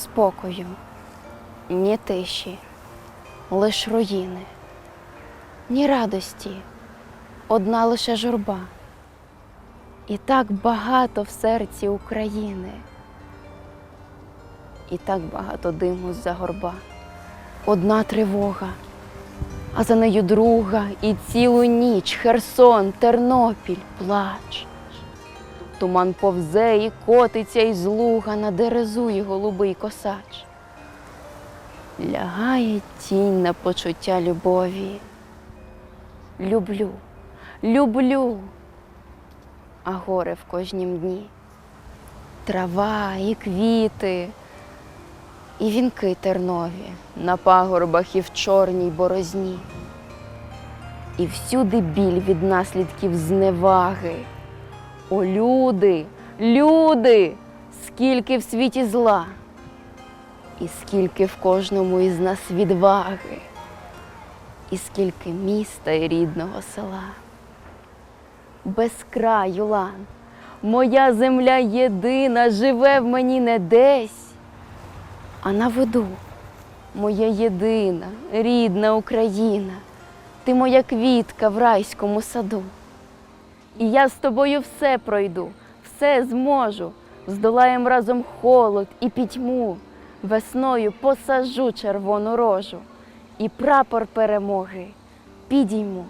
спокою, ні тиші, лиш руїни, ні радості, одна лише журба. І так багато в серці України, і так багато диму з-за горба. Одна тривога, а за нею друга, і цілу ніч Херсон, Тернопіль, плач. Туман повзе і котиться із луга на дерезу голубий косач. Лягає тінь на почуття любові. Люблю, люблю, а горе в кожнім дні. Трава і квіти, і вінки тернові на пагорбах і в чорній борозні. І всюди біль від наслідків зневаги. О, люди, люди, скільки в світі зла, і скільки в кожному із нас відваги, і скільки міста і рідного села. Без краю лан, моя земля єдина живе в мені не десь, а на виду. Моя єдина, рідна Україна, ти моя квітка в райському саду. І я з тобою все пройду, все зможу. Здолаєм разом холод і пітьму. Весною посажу червону рожу і прапор перемоги підійму.